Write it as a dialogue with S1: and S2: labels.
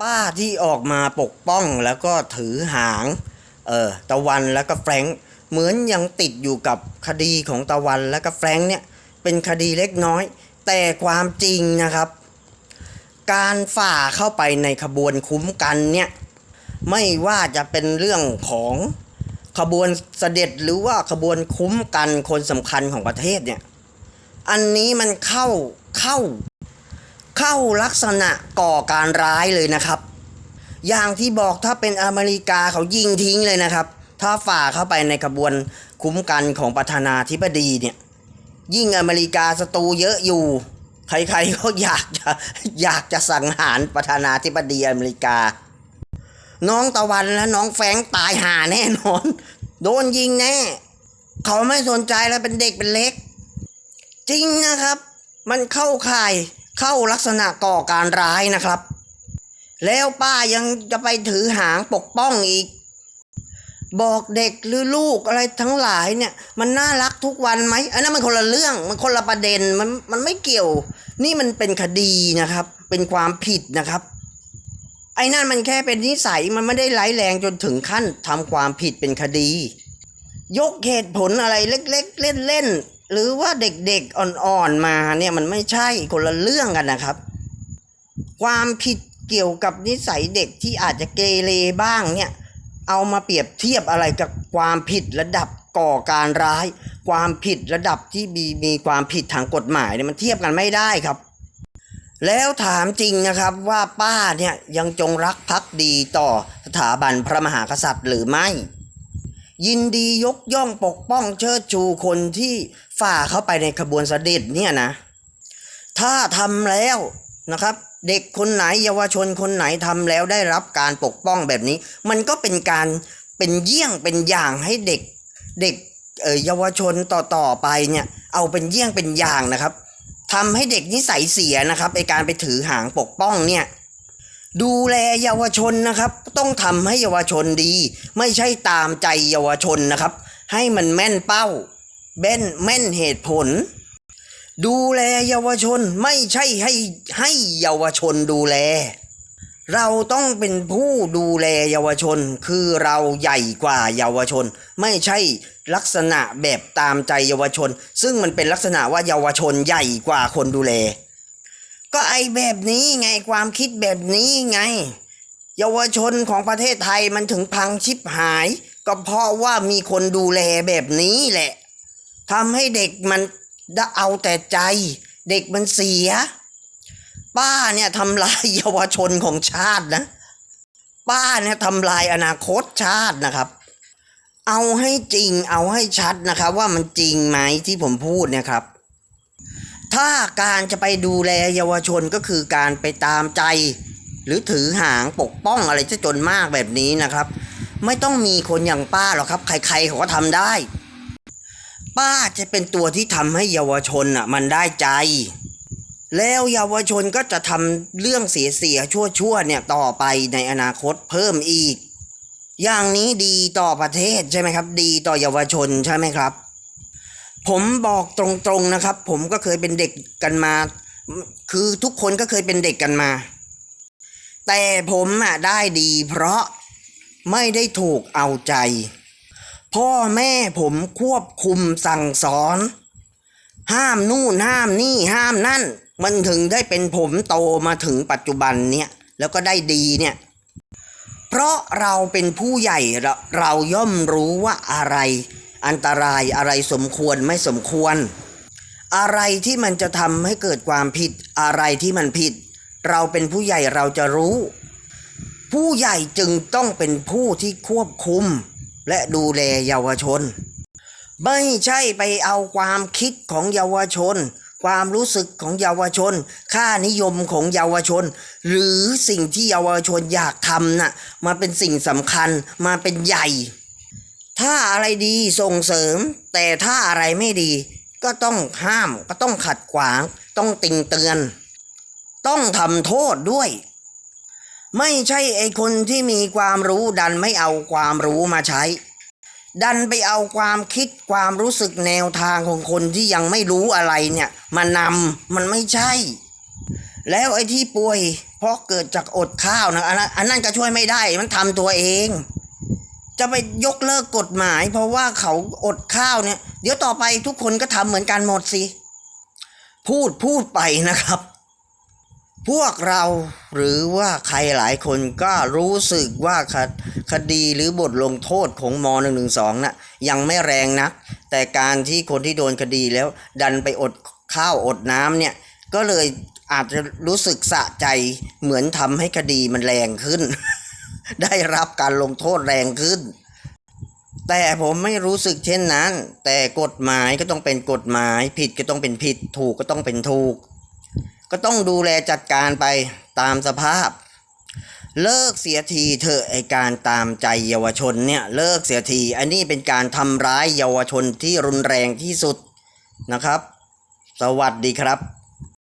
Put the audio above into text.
S1: ป้าที่ออกมาปกป้องแล้วก็ถือหางเออตะวันแล้วก็แฟรงค์เหมือนยังติดอยู่กับคดีของตะวันแล้วก็แฟรงค์เนี่ยเป็นคดีเล็กน้อย แต่ความจริงนะครับ การฝ่าเข้าไปในขบวนคุ้มกันเนี่ยไม่ว่าจะเป็นเรื่องของขบวนเสด็จหรือว่าขบวนคุ้มกันคนสำคัญของประเทศเนี่ยอันนี้มันเข้าเข้า เข้าลักษณะก่อการร้ายเลยนะครับ อย่างที่บอกถ้าเป็นอเมริกาเขายิงทิ้งเลยนะครับ ถ้าฝ่าเข้าไปในขบวนคุ้มกันของประธานาธิบดีเนี่ย ยิ่งอเมริกาศัตรูเยอะอยู่ ใครๆก็อยากจะอยากจะสังหารประธานาธิบดีอเมริกา น้องตะวันและน้องแฟงตายหาแน่นอน โดนยิงแน่ เขาไม่สนใจแล้วเป็นเด็กเป็นเล็ก จริงนะครับ มันเข้าข่าย เข้าลักษณะก่อการร้ายนะครับ แล้วป้ายังจะไปถือหางปกป้องอีก บอกเด็กหรือลูกอะไรทั้งหลายเนี่ย มันน่ารักทุกวันไหมอันนั้นมันคนละเรื่องมันคนละประเด็นมันมันไม่เกี่ยว นี่มันเป็นคดีนะครับ เป็นความผิดนะครับ ไอ้นั่นมันแค่เป็นนิสัยมันไม่ได้ร้ายแรงจนถึงขั้นทำความผิดเป็นคดี ยกเหตุผลอะไรเล็กๆ เล่นๆ หรือว่าเด็กๆอ่อนๆมาเนี่ยมันไม่ใช่คนละเรื่องกันนะครับ ความผิดเกี่ยวกับนิสัยเด็กที่อาจจะเกเรบ้างเนี่ยเอามาเปรียบเทียบอะไรกับความผิดระดับก่อการร้าย ความผิดระดับที่มีมีความผิดทางกฎหมายเนี่ยมันเทียบกันไม่ได้ครับ แล้วถามจริงนะครับว่าป้าเนี่ยยังจงรักภักดีต่อสถาบันพระมหากษัตริย์หรือไม่ ยินดียกย่องปกป้องเชิดชูคนที่ฝ่าเข้าไปในขบวนเสด็จเนี่ยนะ ถ้าทำแล้วนะครับ เด็กคนไหนเยาวชนคนไหนทำแล้วได้รับการปกป้องแบบนี้ มันก็เป็นการเป็นเยี่ยงเป็นอย่างให้เด็กเด็กเออเยาวชนต่อต่อไปเนี่ยเอาเป็นเยี่ยงเป็นอย่างนะครับทำให้เด็กนิสัยเสียนะครับในการไปถือหางปกป้องเนี่ย ดูแลเยาวชนนะครับ ต้องทำให้เยาวชนดี ไม่ใช่ตามใจเยาวชนนะครับ ให้มันแม่นเป้าแม่นแม่นเหตุผล ดูแลเยาวชนไม่ใช่ให้ให้เยาวชนดูแล เราต้องเป็นผู้ดูแลเยาวชน คือเราใหญ่กว่าเยาวชน ไม่ใช่ลักษณะแบบตามใจเยาวชน ซึ่งมันเป็นลักษณะว่าเยาวชนใหญ่กว่าคนดูแล ก็ไอแบบนี้ไงความคิดแบบนี้ไง เยาวชนของประเทศไทยมันถึงพังชิบหาย ก็เพราะว่ามีคนดูแลแบบนี้แหละทำให้เด็กมันได้เอาแต่ใจ เด็กมันเสีย ป้าเนี่ยทำลายเยาวชนของชาตินะ ป้าเนี่ยทำลายอนาคตชาตินะครับ เอาให้จริงเอาให้ชัดนะครับ ว่ามันจริงไหมที่ผมพูดเนะครับ ถ้าการจะไปดูแลเยาวชนก็คือการไปตามใจ หรือถือหางปกป้องอะไรจะจนมากแบบนี้นะครับ ไม่ต้องมีคนอย่างป้าหรอกครับ ใครๆเขาก็ทำได้ ป้าจะเป็นตัวที่ทำให้เยาวชนอะมันได้ใจ แล้วเยาวชนก็จะทำเรื่องเสียๆชั่วๆเนี่ยต่อไปในอนาคตเพิ่มอีก อย่างนี้ดีต่อประเทศใช่ไหมครับ ดีต่อเยาวชนใช่ไหมครับ ผมบอกตรงๆนะครับ ผมก็เคยเป็นเด็กกันมา คือทุกคนก็เคยเป็นเด็กกันมา แต่ผมอะได้ดีเพราะไม่ได้ถูกเอาใจ พ่อแม่ผมควบคุมสั่งสอน ห้ามนู่นห้ามนี่ห้ามนั่น มันถึงได้เป็นผมโตมาถึงปัจจุบันเนี่ยแล้วก็ได้ดีเนี่ย เพราะเราเป็นผู้ใหญ่เราเราย่อมรู้ว่าอะไร อันตรายอะไรสมควรไม่สมควร อะไรที่มันจะทำให้เกิดความผิด อะไรที่มันผิด เราเป็นผู้ใหญ่เราจะรู้ ผู้ใหญ่จึงต้องเป็นผู้ที่ควบคุม และดูแลเยาวชน ไม่ใช่ไปเอาความคิดของเยาวชน ความรู้สึกของเยาวชน ค่านิยมของเยาวชน หรือสิ่งที่เยาวชนอยากทำน่ะมาเป็นสิ่งสำคัญมาเป็นใหญ่ ถ้าอะไรดีส่งเสริม แต่ถ้าอะไรไม่ดี ก็ต้องห้ามก็ต้องขัดขวาง ต้องติงเตือน ต้องทำโทษด้วย ไม่ใช่ไอคนที่มีความรู้ดันไม่เอาความรู้มาใช้ ดันไปเอาความคิดความรู้สึกแนวทางของคนที่ยังไม่รู้อะไรเนี่ยมานำมันไม่ใช่ แล้วไอ้ที่ป่วยเพราะเกิดจากอดข้าวนะอันนั้นอันนั้นก็ช่วยไม่ได้มันทำตัวเอง จะไปยกเลิกกฎหมาย เพราะว่าเขาอดข้าวเนี่ย เดี๋ยวต่อไปทุกคนก็ทำเหมือนกันหมดสิ พูดพูดไปนะครับ พวกเราหรือว่าใครหลายคนก็รู้สึกว่าคคดีหรือบทลงโทษของม .112 น่ะยังไม่แรงนัก แต่การที่คนที่โดนคดีแล้ว ดันไปอดข้าวอดน้ำเนี่ย ก็เลยอาจจะรู้สึกสะใจเหมือนทำให้คดีมันแรงขึ้น ได้รับการลงโทษแรงขึ้น แต่ผมไม่รู้สึกเช่นนั้น แต่กฎหมายก็ต้องเป็นกฎหมาย ผิดก็ต้องเป็นผิด ถูกก็ต้องเป็นถูก ก็ต้องดูแลจัดการไปตามสภาพ เลิกเสียทีเถอะไอการตามใจเยาวชนเนี่ยเลิกเสียที อันนี้เป็นการทำร้ายเยาวชนที่รุนแรงที่สุดนะครับ สวัสดีครับ